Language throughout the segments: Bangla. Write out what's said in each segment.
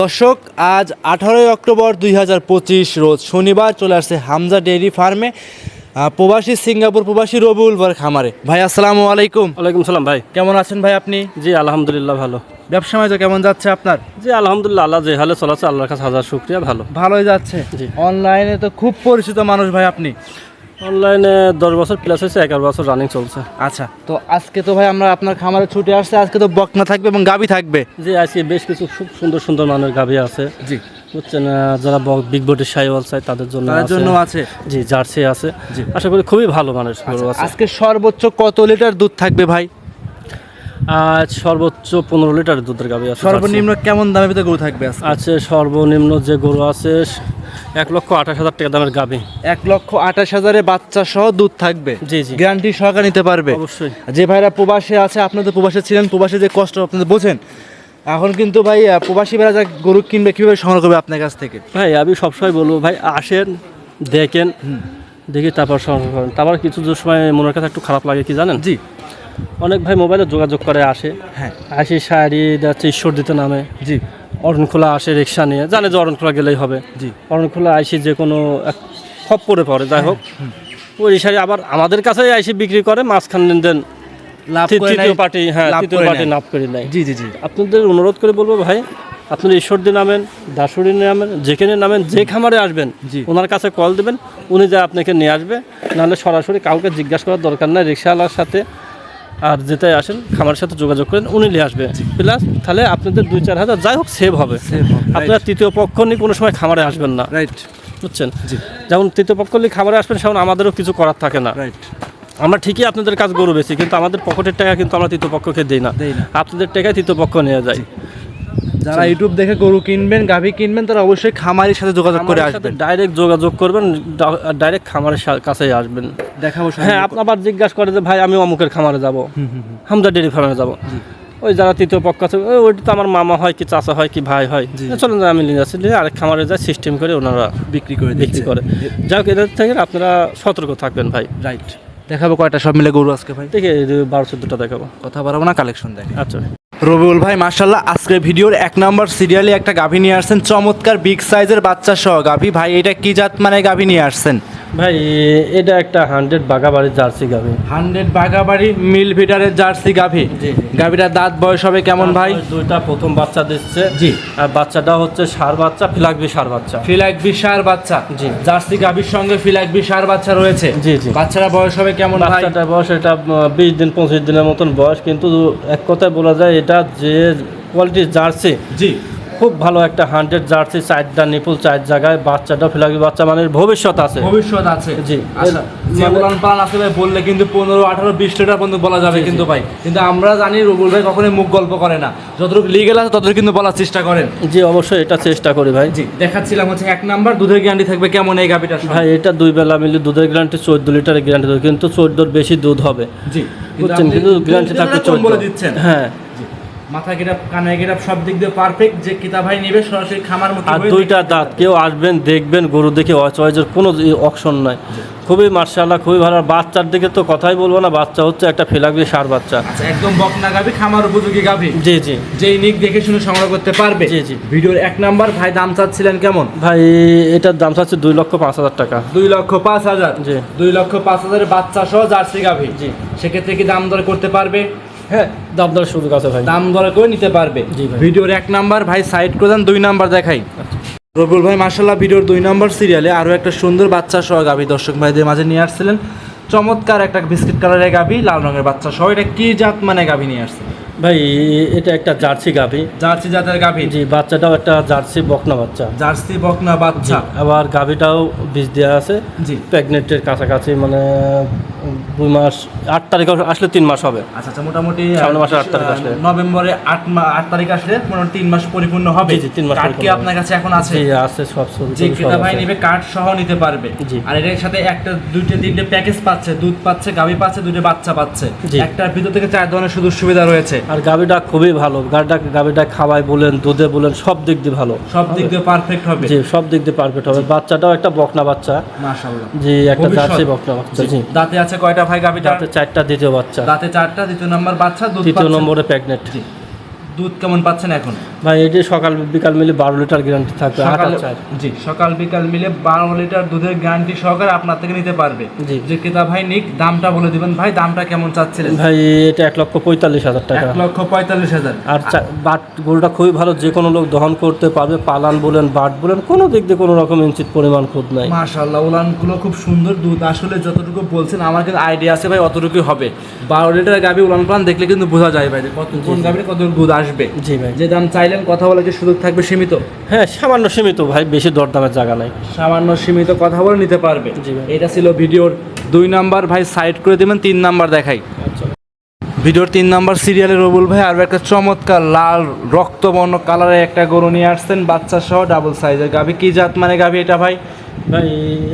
দর্শক আজ আঠারোই অক্টোবর দুই হাজার পঁচিশ রোজ শনিবার চলে আসছে হামজা ডেইরি ফার্মে প্রবাসী সিঙ্গাপুর প্রবাসী রবিউল বার খামারে। ভাই আসসালামু আলাইকুম। ওয়ালাইকুম সালাম ভাই। কেমন আছেন ভাই আপনি? জি আলহামদুলিল্লাহ ভালো। ব্যবসা বাণিজ্য কেমন যাচ্ছে আপনার? জি আলহামদুলিল্লাহ আল্লাহ যে হালে চলাচ্ছে আল্লাহর কাছে হাজার শুক্রিয়া ভালো। ভালোই যাচ্ছে। জি। অনলাইনে তো খুব পরিচিত মানুষ ভাই আপনি। অনলাইনে দশ বছর প্লাস হয়েছে এগারো বছর রানিং চলছে। আচ্ছা তো আজকে তো ভাই আমরা আপনার খামারে ছুটে আসছে আজকে তো বকনা থাকবে এবং গাবি থাকবে। জি আজকে বেশ কিছু খুব সুন্দর সুন্দর মানের গাভী আছে। জি। বুঝছেন যারা বিগ বডির সাইওয়াল চাই তাদের জন্য জন্য আছে। জি জার্সি আছে। জি। আশা করি খুবই ভালো মানের আজকে সর্বোচ্চ কত লিটার দুধ থাকবে ভাই? আজ সর্বোচ্চ পনেরো লিটার দুধের গাভী আছে সর্বনিম্ন কেমন দামের ভিতরে গরু থাকবে আজকে? আছে সর্বনিম্ন যে গরু আছে এক লক্ষ আঠাশ হাজার টাকা দামের গাভী। এক লক্ষ আঠাশ হাজারে বাচ্চা সহ দুধ থাকবে। জি জি। গ্যারান্টি সহকার নিতে পারবে। অবশ্যই। যে ভাইরা প্রবাসে আছে আপনাদের প্রবাসে ছিলেন প্রবাসে যে কষ্ট আপনাদের বোঝেন এখন কিন্তু ভাই প্রবাসী ভাইরা যা গরু কিনবে কীভাবে সংগ্রহ করবে আপনার কাছ থেকে? ভাই আমি সবসময় বলব ভাই আসেন দেখেন দেখি তারপর সংগ্রহ করেন। তারপর কিছু সময় মনের কাছে একটু খারাপ লাগে কি জানেন? জি। অনেক ভাই মোবাইলে যোগাযোগ করে আসে। হ্যাঁ। আসি শাড়ি যাচ্ছে ঈশ্বর দিতে নামে। জি। অরণখোলা আসে রিক্সা নিয়ে। জানে যে অরণখোলা গেলেই হবে। জি। অরণখোলা আইসি যে কোনো এক খপ পরে পড়ে যাই হোক। ওই শাড়ি আবার আমাদের কাছেই আইসি বিক্রি করে মাঝখান দেন তৃতীয় পার্টি হ্যাঁ তৃতীয় পার্টি নেয়। করে নেয়। জি জি জি। আপনাদের অনুরোধ করে বলব ভাই আপনারা ঈশ্বরদী নামেন দাসুরি নামেন যেখানে নামেন যে খামারে আসবেন জি। ওনার কাছে কল দেবেন উনি যা আপনাকে নিয়ে আসবে নাহলে সরাসরি কাউকে জিজ্ঞাসা করার দরকার নাই রিক্সাওয়ালার সাথে আর যেটাই আসেন খামারের সাথে যোগাযোগ করেন উনি নিয়ে আসবে। প্লাস তাহলে আপনাদের দুই চার হাজার যাই হোক সেভ হবে. আপনারা তৃতীয় পক্ষ নিয়ে কোনো সময় খামারে আসবেন না। রাইট বুঝছেন? যেমন তৃতীয় পক্ষ নিয়ে খামারে আসবেন সেমন আমাদেরও কিছু করার থাকে না। রাইট আমরা ঠিকই আপনাদের কাজ গরু বেশি কিন্তু আমাদের পকেটের টাকা কিন্তু আমরা তৃতীয় পক্ষকে দিই না। দেই না। আপনাদের টাকায় তৃতীয় পক্ষ নিয়ে যায় যারা ইউটিউব দেখে গরু কিনবেন গাভী কিনবেন তারা অবশ্যই খামারের সাথে যোগাযোগ করে আসবেন। ডাইরেক্ট যোগাযোগ করবেন ডাইরেক্ট খামারের কাছেই আসবেন। দেখাবো হ্যাঁ আপনি আবার জিজ্ঞাসা করে যে ভাই আমি অমুকের খামারে যাব। হুম, হুম, হুম। হামদা ডেরি ফার্মে যাব। ওই যারা তৃতীয় পক্ষ আছে ওই ওইটা তো আমার মামা হয় কি চাচা হয় কি ভাই হয়। চলেন আমি নিয়ে যাচ্ছি নিয়ে আরেক খামারে যায় সিস্টেম করে ওনারা বিক্রি করে বিক্রি করে। যাই হোক এদের থেকে আপনারা সতর্ক থাকবেন ভাই। রাইট দেখাবো কয়টা সব মিলে গরু আজকে ভাই। দেখে বারো চোদ্দোটা দেখাবো। কথা বাড়াবো না কালেকশন দেখ। আচ্ছা রবিউল ভাই মার্শাল্লাহ আজকে ভিডিওর এক নম্বর সিরিয়ালে একটা গাভী নিয়ে আসছেন। চমৎকার, বিগ সাইজের বাচ্চা সহ গাভী। ভাই, এটা কি জাত মানে গাভী নিয়ে আসছেন? ভাই এটা একটা হান্ড্রেড বাগাবাড়ির জার্সি গাভি। হান্ড্রেড বাগাবাড়ি মিল ভিটারের জার্সি গাভী। জি। দাঁত বয়স হবে কেমন ভাই? দুইটা প্রথম বাচ্চা দিচ্ছে। জি। আর বাচ্চাটা হচ্ছে সার বাচ্চা ফিলাকবি সার বাচ্চা। ফিলাক বিশার বাচ্চা। জি। জার্সি গাভীর সঙ্গে ফিলাক বিশার বাচ্চা রয়েছে। জি, জি। বাচ্চারা বয়স হবে কেমন ভাই? বাচ্চাটার বয়স এটা বিশ দিন পঁচিশ দিনের মতন বয়স কিন্তু এক কথায় বলা যায় এটা যে কোয়ালিটির জার্সি জি। খুব ভালো একটা হান্ড্রেড জার্সি চারটা নিপুল চার জায়গায় বাচ্চাটা ফিলাকবি বাচ্চা মানে ভবিষ্যৎ আছে। ভবিষ্যৎ আছে। জি। আচ্ছা, যে মানে- উলান পালান আছে ভাই বললে কিন্তু পনেরো আঠারো বিশ লিটার পর্যন্ত বলা যাবে কিন্তু ভাই। কিন্তু আমরা জানি রবুল ভাই কখনোই মুখ গল্প করে না। যতটুকু লিগেল আছে ততটুকু কিন্তু বলার চেষ্টা করেন। জি অবশ্যই এটা চেষ্টা করি ভাই। জি দেখাচ্ছিলাম হচ্ছে এক নাম্বার দুধের গ্যারান্টি থাকবে কেমন এই গাভিটার ভাই এটা দুই বেলা মিলে দুধের গ্যারান্টি চোদ্দ লিটারের গ্যারান্টি কিন্তু চোদ্দোর বেশি দুধ হবে। জি বুঝছেন কিন্তু গ্যারান্টি থাকবে চোদ্দ। হ্যাঁ। মাথা গেরাপ কানে গেরাপ সব দিক দিয়ে পারফেক্ট যে কিতা ভাই নেবে সরাসরি খামার মুখে আর দুইটা দাঁত কেউ আসবেন দেখবেন গরু দেখে অচয়েজের কোনো অপশন নাই। খুবই মার্শাল্লাহ খুবই ভালো। আর বাচ্চার দিকে তো কথাই বলব না বাচ্চা হচ্ছে একটা ফিলাগলি সার বাচ্চা। আচ্ছা একদম বকনা গাভি খামার উপযোগী গাভি। জি জি। যেই নিক দেখে শুনে সংগ্রহ করতে পারবে। জি, জি। ভিডিওর এক নাম্বার ভাই দাম চাচ্ছিলেন কেমন? ভাই এটার দাম চাচ্ছে দুই লক্ষ পাঁচ হাজার টাকা। দুই লক্ষ পাঁচ হাজার। জি। দুই লক্ষ পাঁচ হাজারের বাচ্চা সহ জার্সি গাভি। জি। সেক্ষেত্রে কি দাম দর করতে পারবে? হ্যাঁ দাম দর সুযোগ আছে ভাই। দাম দর করে নিতে পারবে। ভিডিওর এক নাম্বার ভাই সাইড করে দেন দুই নাম্বার দেখাই। রবিউল ভাই মার্শাল্লাহ ভিডিওর দুই নম্বর সিরিয়ালে আরও একটা সুন্দর বাচ্চা সহ গাভি দর্শক ভাইদের মাঝে নিয়ে আসছিলেন। চমৎকার একটা বিস্কিট কালারের গাভী লাল রঙের বাচ্চা সহ। এটা কি জাত মানে গাভী নিয়ে আসছে ভাই এটা একটা জার্সি গাভি। জার্সি জাতের গাভি? জি বাচ্চাটাও একটা জার্সি বকনা বাচ্চা। জার্সি বকনা বাচ্চা। আবার গাভিটাও বীজ দেওয়া আছে। জি। প্রেগনেন্টের কাছাকাছি মানে দুই মাস আট তারিখ আসলে তিন মাস হবে। আচ্ছা আচ্ছা মোটামুটি সামনের মাসের আট তারিখ আসলে। নভেম্বরে আট মা- আট তারিখ আসলে মোটামুটি তিন মাস পরিপূর্ণ হবে। জি, জি, তিন মাস কার্ড কি আপনার কাছে এখন আছে? জি আছে সব যে ক্রেতা ভাই। নেবে কার্ড সহ নিতে পারবে। জি। আর এর সাথে একটা দুইটা তিনটে প্যাকেজ পাচ্ছে দুধ পাচ্ছে গাভি পাচ্ছে দুইটা বাচ্চা পাচ্ছে। জি। একটার ভিতর থেকে চার ধরনের সুযোগ সুবিধা রয়েছে। আর গাভীটা খুবই ভালো। গাড়িটা গাভিটা খাওয়াই বলেন দুধে বলেন সব দিক দিয়ে ভালো। সব দিক দিয়ে পারফেক্ট হবে। জি সব দিক দিয়ে পারফেক্ট হবে। বাচ্চাটাও একটা বকনা বাচ্চা। মাশাআল্লাহ। জি একটা। জার্সি বকনা বাচ্চা জি। দাঁতে আছে কয়টা ভাই গাভিটা দাঁতে চারটা দ্বিতীয় বাচ্চা। দাঁতে চারটা দ্বিতীয় নম্বর বাচ্চা দুধ তৃতীয় নম্বরে প্রেগনেন্ট জি। দুধ কেমন পাচ্ছেন এখন? ভাই এটি সকাল বিকাল মিলে বারো লিটার গ্যারান্টি থাকবে জি সকাল বিকাল মিলে বারো লিটার দুধের গ্যারান্টি সহকারে আপনার থেকে নিতে পারবে। জি। যে ক্রেতা ভাই নিক দামটা বলে দিবেন। ভাই দামটা কেমন চাচ্ছিলেন? ভাই এটা এক লক্ষ পঁয়তাল্লিশ হাজার টাকা। এক লক্ষ পঁয়তাল্লিশ হাজার। আর বাট গরুটা খুবই ভালো যে কোনো লোক দহন করতে পারবে পালান বলেন বাট বলেন কোনো দিক দিয়ে কোনো রকম ইঞ্চিত পরিমাণ খুদ নাই। মাশাল্লাহ উলানগুলো খুব সুন্দর দুধ। আসলে যতটুকু বলছেন আমার কিন্তু আইডিয়া আছে ভাই অতটুকুই হবে। বারো লিটার গাভি উলান প্লান দেখলে কিন্তু বোঝা যায় ভাই কত কোন গাভির কত দুধ। আসবে জি ভাই। যে দাম চাইলেন কথা বলে যে সুযোগ থাকবে সীমিত? হ্যাঁ সামান্য সীমিত ভাই বেশি দরদামের জায়গা নাই। সামান্য সীমিত কথা বলে নিতে পারবে। জি ভাই। এটা ছিল ভিডিওর দুই নাম্বার। ভাই সাইড করে দেবেন তিন নাম্বার দেখাই। আচ্ছা। ভিডিওর তিন নাম্বার সিরিয়ালে রবুল ভাই আর একটা চমৎকার লাল রক্তবর্ণ কালারের একটা গরু নিয়ে আসছেন বাচ্চা সহ ডাবল সাইজের গাভি কি জাত মানে গাভি এটা ভাই? ভাই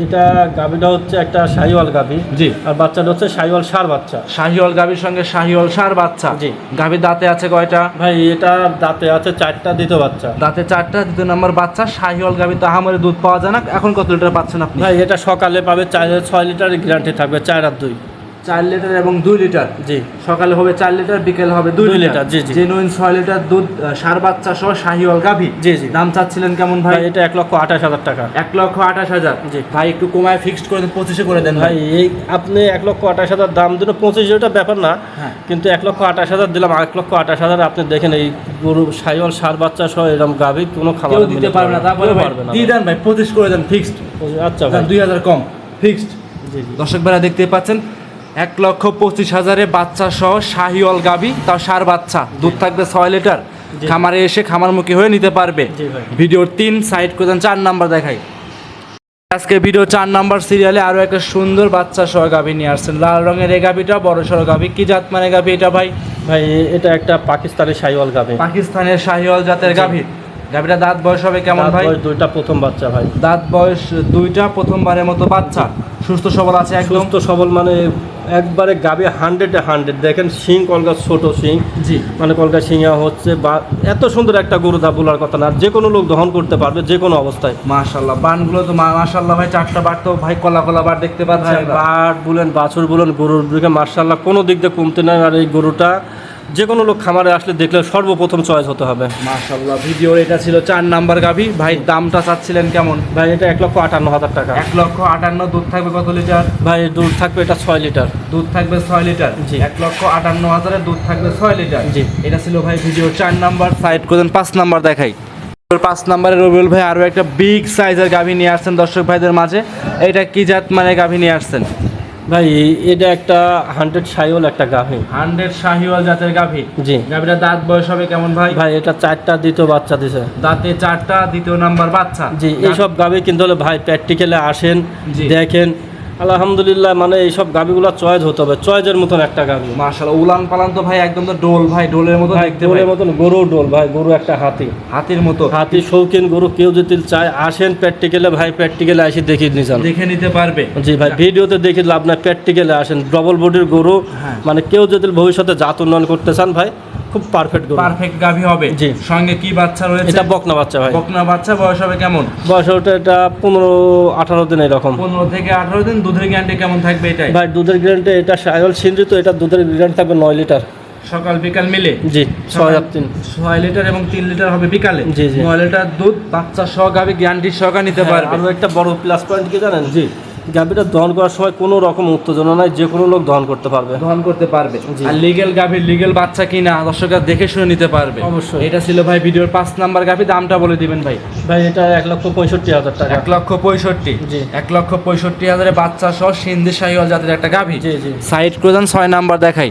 এটা গাভিটা হচ্ছে একটা শাহিওয়াল গাভি। জি। আর বাচ্চাটা হচ্ছে শাহিওয়াল সার বাচ্চা। শাহিওয়াল গাভির সঙ্গে শাহিওয়াল সার বাচ্চা। জি। গাভির দাঁতে আছে কয়টা? ভাই এটা দাঁতে আছে চারটা দ্বিতীয় বাচ্চা। দাঁতে চারটা দ্বিতীয় নাম্বার বাচ্চা শাহিওয়াল গাভি তো আহামরি দুধ পাওয়া যায় না। এখন কত লিটার পাচ্ছেন আপনি? ভাই এটা সকালে পাবে চার ছয় লিটার গ্যারান্টি থাকবে চার আর দুই। চার লিটার এবং দুই লিটার। জি। সকালে হবে চার লিটার বিকেল হবে দুই লিটার। জি, জি। জেনুইন ছয় লিটার দুধ সার বাচ্চা সহ শাহিওয়াল গাভি। জি, জি। দাম চাচ্ছিলেন কেমন ভাই? এটা এক লক্ষ আঠাশ হাজার টাকা। এক লক্ষ আঠাশ হাজার। জি। ভাই একটু কমায় ফিক্সড করে দেন পঁচিশে করে দেন ভাই। এই আপনি এক লক্ষ আঠাশ হাজার দাম দিল পঁচিশ ওটা ব্যাপার না। হ্যাঁ। কিন্তু এক লক্ষ আঠাশ হাজার দিলাম এক লক্ষ আঠাশ হাজার আপনি দেখেন এই গরু সাইওয়াল সার বাচ্চা সহ এরকম গাভি কোনো খাবার দিতে পারবে না তারপরে পারবে না দিয়ে দেন ভাই পঁচিশ করে দেন ফিক্সড আচ্ছা দুই হাজার কম ফিক্সড দর্শক ভাইরা দেখতে পাচ্ছেন এক লক্ষ পঁচিশ হাজারে বাচ্চা সহ শাহিওয়াল গাবি তাও সার বাচ্চা। দুধ থাকবে ছয় লিটার। খামারে এসে খামারমুখী হয়ে নিতে পারবে। ভিডিওর তিন সাইড করে চার নাম্বার দেখাই। আজকে ভিডিও চার নাম্বার সিরিয়ালে আরও একটা সুন্দর বাচ্চা সহ গাভি নিয়ে আসছেন। লাল রঙের এই গাভিটা বড় সড়ো গাভি কি জাত মানে গাভি এটা ভাই? ভাই এটা একটা পাকিস্তানি সাইওয়াল গাভি পাকিস্তানের শাহিওয়াল জাতের গাভি গাভিটা দাঁত বয়স হবে কেমন ভাই? দুইটা প্রথম বাচ্চা ভাই। দাঁত বয়স দুইটা প্রথমবারের মতো বাচ্চা। সুস্থ সবল আছে একদম? সুস্থ সবল মানে একবারে গাভি হান্ড্রেডে হান্ড্রেড দেখেন শিং কলকা ছোট শিং। জি। মানে কলকা শিঙা হচ্ছে বা এত সুন্দর একটা গরু দা বলার কথা না। আর যে কোনো লোক দহন করতে পারবে যে কোনো অবস্থায়। মাশাল্লাহ বানগুলো তো মাশাল্লাহ ভাই চারটা বার তো ভাই কলা কলা বার দেখতে পাচ্ছি আমরা। বাট বলেন বাছুর বলেন গরুর দিকে মার্শাল্লাহ কোনো দিক দিয়ে কমতে নাই আর এই গরুটা যে কোনো লোক খামারে আসলে দেখলে সর্বপ্রথম চয়েস হতে হবে। মাশাল্লাহ ভিডিওর এটা ছিল চার নাম্বার গাভি। ভাই দামটা চাচ্ছিলেন কেমন? ভাই এটা এক লক্ষ আটান্ন হাজার টাকা। এক লক্ষ আটান্ন দুধ থাকবে কত লিটার? ভাই দুধ থাকবে এটা ছয় লিটার। দুধ থাকবে ছয় লিটার? জি। এক লক্ষ আটান্ন হাজারে দুধ থাকবে ছয় লিটার? জি। এটা ছিল ভাই ভিডিওর চার নাম্বার। সাইড করেন পাঁচ নাম্বার দেখাই। পাঁচ নাম্বারে রবিউল ভাই আরও একটা বিগ সাইজের গাভি নিয়ে আসছেন দর্শক ভাইদের মাঝে। এটা কি জাত মানে গাভি নিয়ে আসছেন? ভাই এটা একটা হান্ড্রেড সাইওয়াল একটা গাভী। হান্ড্রেড সাহিওয়াল জাতের গাভী? জি। গাভীটা দাঁত বয়স হবে কেমন ভাই? ভাই এটা চারটা দ্বিতীয় বাচ্চা দিছে। দাঁতে চারটা দ্বিতীয় নাম্বার বাচ্চা। জি এইসব গাভী কিন্তু হলে ভাই প্র্যাকটিক্যালে আসেন। দেখেন আলহামদুলিল্লাহ মানে এইসব গাভিগুলো চয়েজ হতে হবে চয়েসের মতন একটা গাভি মাশাআল্লাহ উলান পালান তো ভাই একদম তো ডোল ভাই ডোলের মতো দেখতে ভাই। মতন গরু ডোল ভাই গরু একটা হাতি। হাতির মতো। হাতি শৌখিন গরু কেউ যদি চায় আসেন প্র্যাকটিক্যালে ভাই প্র্যাকটিক্যালে এসে দেখিয়ে নিয়ে যান। দেখে নিতে পারবে। জি ভাই ভিডিওতে দেখে লাভ না প্র্যাকটিক্যালে আসেন। ডবল বডির গরু হ্যাঁ। মানে কেউ যদি ভবিষ্যতে জাত উন্নয়ন করতে চান ভাই খুব পারফেক্ট পারফেক্ট গাভি হবে। জি। সঙ্গে কি বাচ্চা রয়েছে? এটা বকনা বাচ্চা ভাই। বকনা বাচ্চা বয়স হবে কেমন? বয়স ওটা এটা পনেরো আঠারো দিন এরকম। পনেরো থেকে আঠারো দিন দুধের গ্যারান্টি কেমন থাকবে এটাই? ভাই দুধের গ্যারান্টি এটা সায়ল সিন্ধু তো এটা দুধের গ্যারান্টি থাকবে নয় লিটার। সকাল বিকাল মিলে? জি ছয় তিন। ছয় লিটার এবং তিন লিটার হবে বিকালে? জি, জি। নয় লিটার দুধ বাচ্চা সহ গাভি গ্যারান্টি সহকার নিতে হ্যাঁ, পারবে। আরও একটা বড় প্লাস পয়েন্ট কি জানেন? জি। গাভীটা দহন করার সময় কোনো রকম উত্তেজনা নাই যে কোনো লোক দহন করতে পারবে। দহন করতে পারবে। আর লিগেল গাভি লিগেল বাচ্চা কিনা দর্শকরা দেখে শুনে নিতে পারবে। অবশ্যই। এটা ছিল ভাই ভিডিওর পাঁচ নাম্বার গাভী দামটা বলে দিবেন ভাই। ভাই এটা এক লক্ষ পঁয়ষট্টি হাজার টাকা। এক লক্ষ পঁয়ষট্টি? জি। এক লক্ষ পঁয়ষট্টি হাজারে বাচ্চা সহ সিন্ধি সাহিওয়াল জাতের একটা গাভী? জি জি। সাইড ক্রোজান দেন ছয় নাম্বার দেখাই।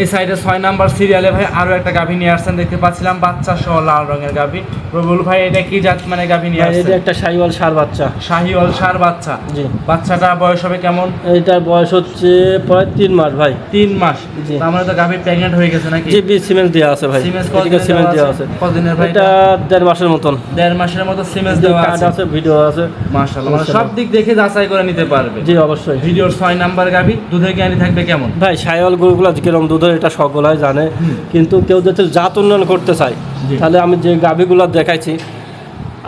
এই সাইডে ছয় নাম্বার সিরিয়ালে ভাই আরও একটা গাভি নিয়ে আসছেন দেখতে পাচ্ছিলাম। বাচ্চা সহ লাল রঙের গাভি। প্রবুল ভাই এটা কি জাত মানে গাভি নিয়ে ভাই এটা একটা সাইওয়াল সার বাচ্চা। শাহিওয়াল সার বাচ্চা। জি। বাচ্চাটা বয়স হবে কেমন? এইটার বয়স হচ্ছে প্রায় তিন মাস ভাই। তিন মাস। জি। তার মানে তো গাভি প্রেগনেন্ট হয়ে গেছে নাকি? জি বি সিমেন্ট দেওয়া আছে ভাই। সিমেন্স এদিকে কতদিনের সিমেন্ট দেওয়া আছে? কতদিনের ভাই এটা দেড় মাসের মতন। দেড় মাসের মতো সিমেন্স দেওয়া আছে। আছে ভিডিও আছে। মাশাআল্লাহ মানে সব দিক দেখে যাচাই করে নিতে পারবে। জি অবশ্যই। ভিডিওর ছয় নাম্বার গাভি দুধের জ্ঞানী থাকবে কেমন? ভাই সাইওয়াল গরুগুলো কিরম দুধের এটা সকলাই জানে কিন্তু কেউ যদি জাত উন্নয়ন করতে চায়। তাহলে আমি যে গাভিগুলো দেখাইছি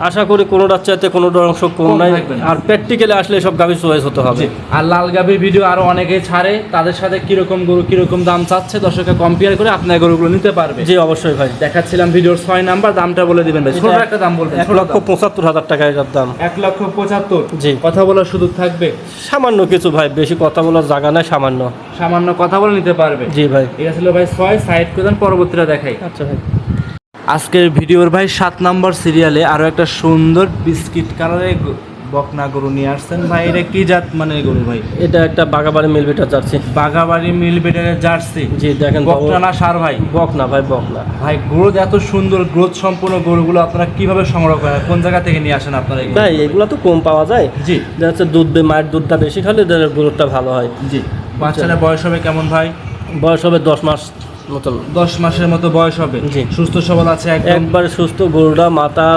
আশা করি কোনোটার চাইতে কোনোটার অংশ কম নাই। আর প্র্যাকটিক্যালি আসলে সব গাভি চয়েস হতে হবে। আর লাল গাভীর ভিডিও আরও অনেকে ছাড়ে তাদের সাথে কীরকম গরু কীরকম দাম চাচ্ছে দর্শককে কম্পেয়ার করে আপনার গরুগুলো নিতে পারবে। জি অবশ্যই ভাই। দেখাচ্ছিলাম ভিডিওর ছয় নাম্বার দামটা বলে দিবেন ভাই। ছোট একটা দাম বলবেন এক লক্ষ। পঁচাত্তর হাজার টাকা এটার দাম। এক লক্ষ পঁচাত্তর। জি। কথা বলার সুযোগ থাকবে? সামান্য কিছু ভাই বেশি কথা বলার জায়গা নাই সামান্য। সামান্য কথা বলে নিতে পারবে। জি ভাই। এটা ছিল ভাই ছয় সাইড করে পরবর্তীটা দেখাই। আচ্ছা ভাই। আজকের ভিডিওর ভাই সাত নম্বর সিরিয়ালে আরও একটা সুন্দর বিস্কিট কালারের গ- বকনা গরু নিয়ে আসছেন। ভাই এটা কি জাত মানে গরু ভাই? এটা একটা বাগাবাড়ি মিলবিটা যাচ্ছি বাগাবাড়ি মিল বেটারের জার্সি। জি দেখেন বকনা না সার ভাই? বক না ভাই বকনা। ভাই গ্রোথ এত সুন্দর গ্রোথ সম্পূর্ণ গরুগুলো আপনারা কীভাবে সংগ্রহ করেন? কোন জায়গা থেকে নিয়ে আসেন আপনারা ভাই এগুলো তো কম পাওয়া যায়। জি। যাচ্ছে দুধ মায়ের দুধটা বেশি খালে গ্রোথটা ভালো হয়। জি। বাচ্চাটা বয়স হবে কেমন ভাই? বয়স হবে দশ মাস মতন দশ মাসের মতো বয়স হবে। জি। সুস্থ সবল আছে একবার সুস্থ গরুটা মাথা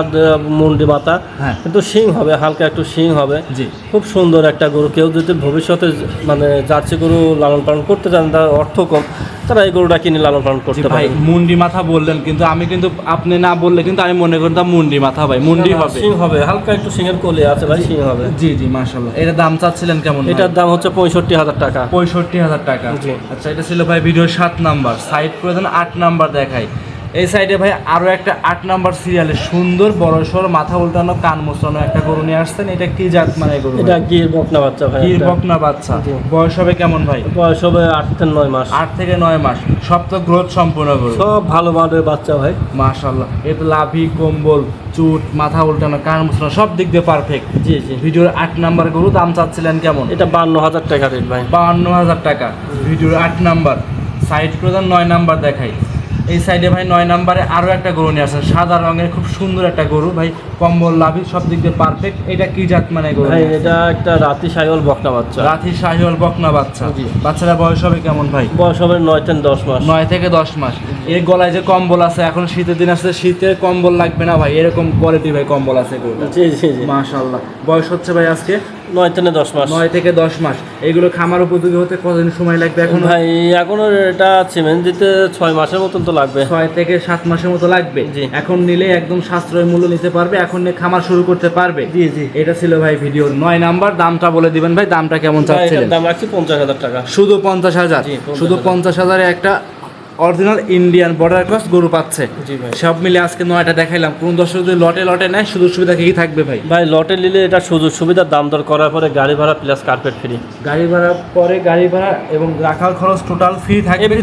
মুন্ডি মাথা হ্যাঁ। কিন্তু শিং হবে হালকা একটু শিং হবে। জি। খুব সুন্দর একটা গরু। কেউ যদি ভবিষ্যতে মানে জার্সি গরু লালন পালন করতে চান তার অর্থ কম। তারা এই গরুটা কিনে লালন পালন করছে করতে ভাই পারে মুন্ডি মাথা বললেন কিন্তু আমি কিন্তু আপনি না বললে কিন্তু আমি মনে করতাম মুন্ডি মাথা ভাই মুন্ডি হবে। সিং হবে হালকা একটু শিংয়ের কোলে আছে ভাই সিং হবে। জি জি মাশাআল্লাহ। এটা দাম চাচ্ছিলেন কেমন এটার দাম হচ্ছে পঁয়ষট্টি হাজার টাকা। পঁয়ষট্টি হাজার টাকা। আচ্ছা এটা ছিল ভাই ভিডিও সাত নাম্বার। সাইড করে দেন আট নাম্বার দেখাই। এই সাইডে ভাই আরও একটা আট নাম্বার সিরিয়ালে সুন্দর বড় সড় মাথা উল্টানো কান মোছানো একটা গরু নিয়ে আসছেন। এটা কি জাত মানে গরু এটা গির বকনা বাচ্চা ভাই এটা। বকনা বাচ্চা। বয়স হবে কেমন ভাই? বয়স হবে আট থেকে নয় মাস। আট থেকে নয় মাস। সব তো গ্রোথ সম্পূর্ণ গরু। সব ভালো মানের বাচ্চা ভাই। মাশাল্লাহ এটা লাভি কম্বল চুট মাথা উল্টানো কান মোছানো সব দিক দিয়ে পারফেক্ট জি জি। ভিডিওর আট নাম্বার গরু দাম চাচ্ছিলেন কেমন? এটা বান্ন হাজার টাকা রেট ভাই। বাহান্ন হাজার টাকা। ভিডিওর আট নাম্বার। সাইড করে দেন নয় নাম্বার দেখাই। এই সাইডে ভাই নয় নাম্বারে আরও একটা গরু নিয়ে আসেন। সাদা রঙের খুব সুন্দর একটা গরু। ভাই কম্বল লাভি সব দিক দিয়ে পারফেক্ট এটা কি জাত মানে গরু? ভাই এটা একটা রাতি সাইওয়াল বকনা বাচ্চা। রাথি শাহিওয়াল বকনা বাচ্চা। জি। বাচ্চারা বয়স হবে কেমন ভাই? বয়স হবে নয় থেকে দশ মাস। নয় থেকে দশ মাস। এর গলায় যে কম্বল আছে এখন শীতের দিন আসছে শীতে কম্বল লাগবে না ভাই। এরকম কোয়ালিটি ভাই কম্বল আছে গরু জি জি জি। মাশাল্লাহ বয়স হচ্ছে ভাই আজকে? নয় থেকে দশ মাস। নয় থেকে দশ মাস। এগুলো খামার উপযোগী হতে কতদিন সময় লাগবে এখন? ভাই এখনও এটা সিমেন্ট দিতে ছয় মাসের মতন তো লাগবে। ছয় থেকে সাত মাসের মতো লাগবে। জি। এখন নিলে একদম সাশ্রয় মূল্য নিতে পারবে এখন খামার শুরু করতে পারবে। জি জি। এটা ছিল ভাই ভিডিও নয় নাম্বার দামটা বলে দিবেন ভাই দামটা কেমন চাচ্ছিলেন? দাম রাখছি পঞ্চাশ হাজার টাকা। শুধু পঞ্চাশ হাজার? শুধু পঞ্চাশ হাজারে একটা অরিজিনাল ইন্ডিয়ান বর্ডার ক্রস গরু পাচ্ছে। জি ভাই। সব মিলে আজকে নয়টা দেখাইলাম। কোন দর্শক যদি লটে লটে নেয় সুযোগ সুবিধা কি থাকবে ভাই? ভাই লটে নিলে এটা সুযোগ সুবিধা দাম দর করার পরে গাড়ি ভাড়া প্লাস কার্পেট ফ্রি গাড়ি ভাড়া পরে গাড়ি ভাড়া এবং রাখার খরচ টোটাল ফ্রি থাকবে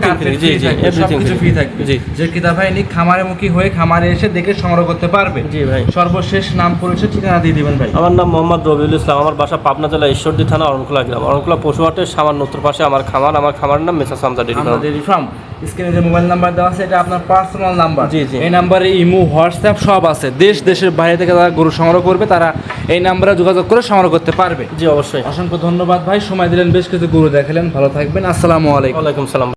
জি, জি, সবকিছু ফ্রি থাকবে। জি। যে কিতা ভাই নি খামারে মুখী হয়ে খামারে এসে দেখে সংগ্রহ করতে পারবে। জি ভাই। সর্বশেষ নাম পরিচয় ঠিকানা দিয়ে দিবেন ভাই। আমার নাম মোহাম্মদ রবিউল ইসলাম আমার বাসা পাবনা জেলা ঈশ্বরদী থানা অরণখোলা গ্রাম। অরণখোলা পশুহাটের সামান্য উত্তর পাশে আমার খামার আমার খামারের নাম মেসা সামজা ডেরি ফার্ম স্ক্রিনে যে মোবাইল নাম্বার দেওয়া আছে এটা আপনার পার্সোনাল নাম্বার জি, জি। এই নাম্বারে ইমো হোয়াটসঅ্যাপ সব আছে। দেশ দেশের বাইরে থেকে যারা গরু সংগ্রহ করবে তারা এই নাম্বারে যোগাযোগ করে সংগ্রহ করতে পারবে। জি অবশ্যই। অসংখ্য ধন্যবাদ ভাই। সময় দিলেন বেশ কিছু গরু দেখালেন। ভালো থাকবেন। আসসালামু আলাইকুম। ওয়ালাইকুম সালাম।